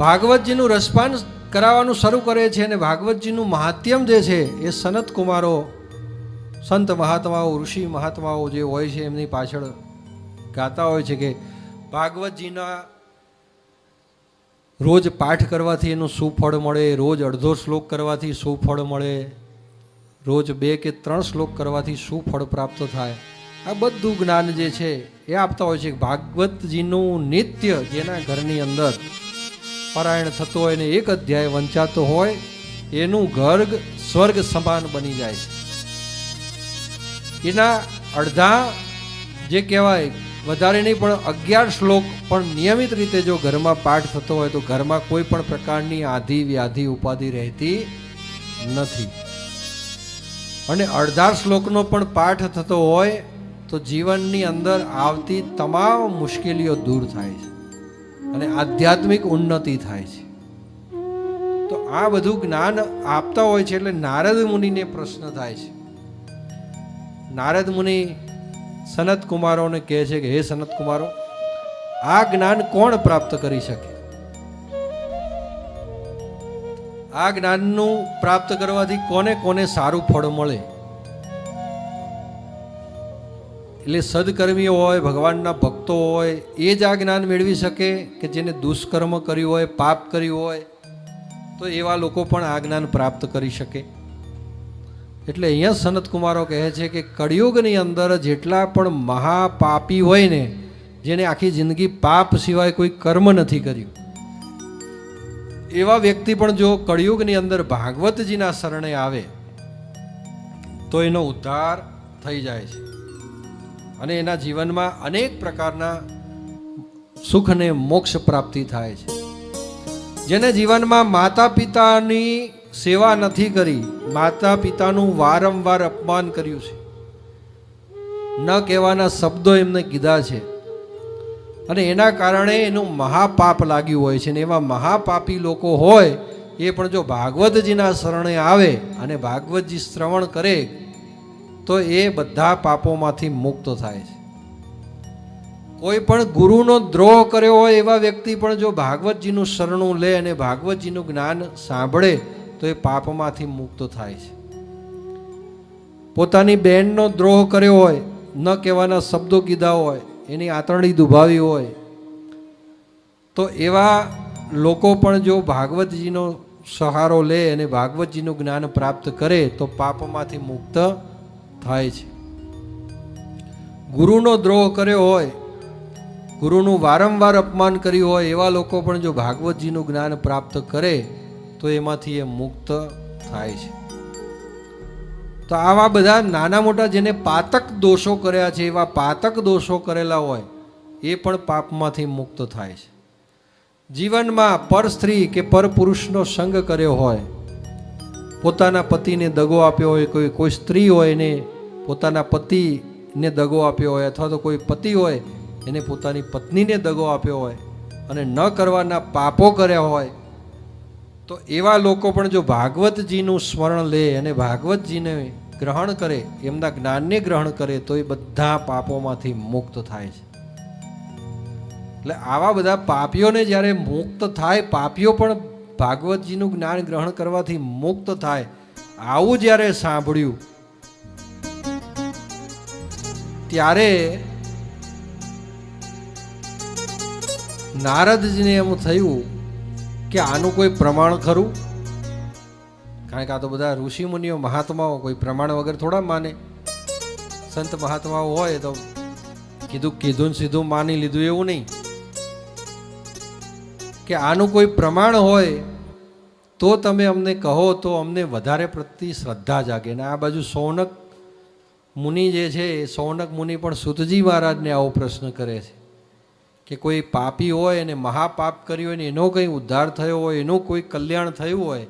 ભાગવતજીનું રસપાન કરાવવાનું શરૂ કરે છે અને ભાગવતજીનું મહાત્યમ જે છે એ સનત કુમારો સંત મહાત્માઓ, ઋષિ મહાત્માઓ જે હોય છે એમની પાછળ ગાતા હોય છે કે ભાગવતજીના રોજ પાઠ કરવાથી એનું શું ફળ મળે, રોજ અડધો શ્લોક કરવાથી શું ફળ મળે, રોજ બે કે ત્રણ શ્લોક કરવાથી શું ફળ પ્રાપ્ત થાય. આ બધું જ્ઞાન જે છે એ આપતા હોય છે ભાગવતજીનું નિત્ય જેના ઘરની અંદર પારાયણ થતું હોય ને એક અધ્યાય વંચાતો હોય, એનું ગર્ગ સ્વર્ગ સમાન બની જાય છે. એના અડધા જે કહેવાય, વધારે નહીં, પણ અગિયાર શ્લોક પણ નિયમિત રીતે જો ઘરમાં પાઠ થતો હોય, તો ઘરમાં કોઈ પણ પ્રકારની આધિ વ્યાધિ ઉપાધિ રહેતી નથી. અને અડધા શ્લોકનો પણ પાઠ થતો હોય, તો જીવનની અંદર આવતી તમામ મુશ્કેલીઓ દૂર થાય છે. અને આધ્યાત્મિક ઉન્નતિ થાય છે. તો આ બધું જ્ઞાન આપતા હોય છે એટલે નારદ મુનિને પ્રશ્ન થાય છે. નારદ મુનિ સનત કુમારોને કહે છે કે, હે સનત કુમારો, આ જ્ઞાન કોણ પ્રાપ્ત કરી શકે? આ જ્ઞાનનું પ્રાપ્ત કરવાથી કોને કોને સારું ફળ મળે? એટલે સદકર્મીઓ હોય, ભગવાનના ભક્તો હોય, એ જ આ જ્ઞાન મેળવી શકે કે જેને દુષ્કર્મ કર્યું હોય, પાપ કર્યું હોય, તો એવા લોકો પણ આ જ્ઞાન પ્રાપ્ત કરી શકે. એટલે અહીંયા સનત કુમારો કહે છે કે કળિયુગની અંદર જેટલા પણ મહાપાપી હોય ને, જેને આખી જિંદગી પાપ સિવાય કોઈ કર્મ નથી કર્યું. એવા વ્યક્તિ પણ જો કળિયુગની અંદર ભાગવતજીના શરણે આવે, તો એનો ઉદ્ધાર થઈ જાય છે. અને એના જીવનમાં અનેક પ્રકારના સુખ અને મોક્ષ પ્રાપ્તિ થાય છે. જેને જીવનમાં માતા પિતાની સેવા નથી કરી માતા પિતાનું વારંવાર અપમાન કર્યું છે. ન કહેવાના શબ્દો એમને કીધા છે. અને એના કારણે એનું મહાપાપ લાગ્યું હોય છે ને એવા મહાપાપી લોકો હોય, એ પણ જો ભાગવતજીના શરણે આવે અને ભાગવતજી શ્રવણ કરે તો એ બધા પાપોમાંથી મુક્ત થાય છે. કોઈ પણ ગુરુનો દ્રોહ કર્યો હોય એવા વ્યક્તિ પણ જો ભાગવતજીનું શરણું લે અને ભાગવતજીનું જ્ઞાન સાંભળે તો એ પાપમાંથી મુક્ત થાય છે. પોતાની બહેનનો દ્રોહ કર્યો હોય, ન કહેવાના શબ્દો કીધા હોય, એની આંતરડી દુભાવી હોય, તો એવા લોકો પણ જો ભાગવતજીનો સહારો લે અને ભાગવતજીનું જ્ઞાન પ્રાપ્ત કરે તો પાપમાંથી મુક્ત થાય છે. ગુરુનો દ્રોહ કર્યો હોય, ગુરુનું વારંવાર અપમાન કર્યું હોય, એવા લોકો પણ જો ભાગવતજીનું જ્ઞાન પ્રાપ્ત કરે, તો એમાંથી એ મુક્ત થાય છે. તો આવા બધા નાના મોટા જેને પાતક દોષો કર્યા છે, એવા પાતક દોષો કરેલા હોય, એ પણ પાપમાંથી મુક્ત થાય છે. જીવનમાં પર સ્ત્રી કે પર પુરુષનો સંગ કર્યો હોય પોતાના પતિને દગો આપ્યો હોય, કોઈ કોઈ સ્ત્રી હોય એને પોતાના પતિને દગો આપ્યો હોય અથવા તો કોઈ પતિ હોય એને પોતાની પત્નીને દગો આપ્યો હોય અને ન કરવાના પાપો કર્યા હોય, તો એવા લોકો પણ જો ભાગવતજીનું સ્મરણ લે અને ભાગવતજીને ગ્રહણ કરે, એમના જ્ઞાનને ગ્રહણ કરે, તો એ બધા પાપોમાંથી મુક્ત થાય છે. એટલે આવા બધા પાપીઓને જ્યારે મુક્ત થાય, પાપીઓ પણ ભાગવતજીનું જ્ઞાન ગ્રહણ કરવાથી મુક્ત થાય આવું જ્યારે સાંભળ્યું, ત્યારે નારદજીને એમ થયું કે આનું કોઈ પ્રમાણ ખરું? કારણ કે આ તો બધા ઋષિ મુનિઓ મહાત્માઓ, કોઈ પ્રમાણ વગર થોડા માને. સંત મહાત્માઓ હોય તો કીધું કીધું સીધું માની લીધું એવું નહીં. કે આનું કોઈ પ્રમાણ હોય, તો તમે અમને કહો, તો અમને વધારે પ્રતિ શ્રદ્ધા જાગે. ને આ બાજુ સૌનક મુનિ જે છે, એ સૌનક મુનિ પણ સુતજી મહારાજને આવો પ્રશ્ન કરે છે કે કોઈ પાપી હોય અને મહાપાપ કર્યું હોય ને એનો કંઈ ઉદ્ધાર થયો હોય, એનું કોઈ કલ્યાણ થયું હોય,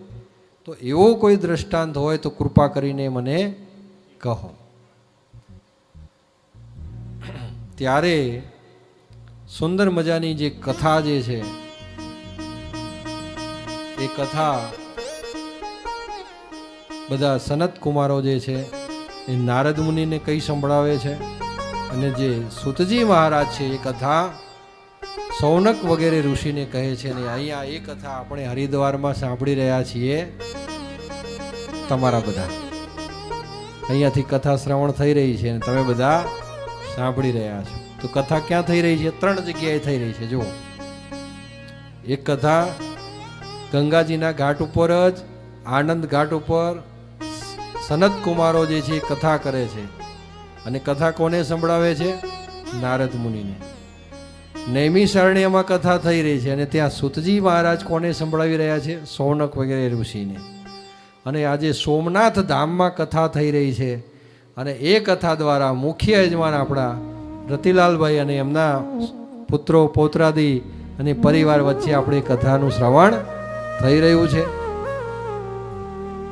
તો એવો કોઈ દ્રષ્ટાંત હોય, તો કૃપા કરીને મને કહો. ત્યારે સુંદર મજાની જે કથા જે છે એ કથા બધા સનત કુમારો જે છે, એ નારદ મુનિને કઈ સંભળાવે છે? અને જે સુતજી મહારાજ છે, એ કથા સૌનક વગેરે ઋષિને કહે છે ને અહીંયા એ કથા આપણે હરિદ્વારમાં સાંભળી રહ્યા છીએ તમારા બધા. અહીંયાથી કથા શ્રવણ થઈ રહી છે અને તમે બધા સાંભળી રહ્યા છો. તો કથા ક્યાં થઈ રહી છે? ત્રણ જગ્યાએ થઈ રહી છે, જુઓ. એક કથા ગંગાજીના ઘાટ ઉપર જ, આનંદ ઘાટ ઉપર સનત કુમારો જે છે કથા કરે છે. અને કથા કોને સંભળાવે છે? નારદ મુનિને. નૈમિષારણ્યમાં કથા થઈ રહી છે અને ત્યાં સુતજી મહારાજ કોને સંભળાવી રહ્યા છે? સોનક વગેરે ઋષિને. અને આજે સોમનાથ ધામમાં કથા થઈ રહી છે અને એ કથા દ્વારા મુખ્ય યજમાન આપણા રતિલાલભાઈ અને એમના પુત્રો, પૌત્રાદી અને પરિવાર વચ્ચે આપણે કથાનું શ્રવણ થઈ રહ્યું છે.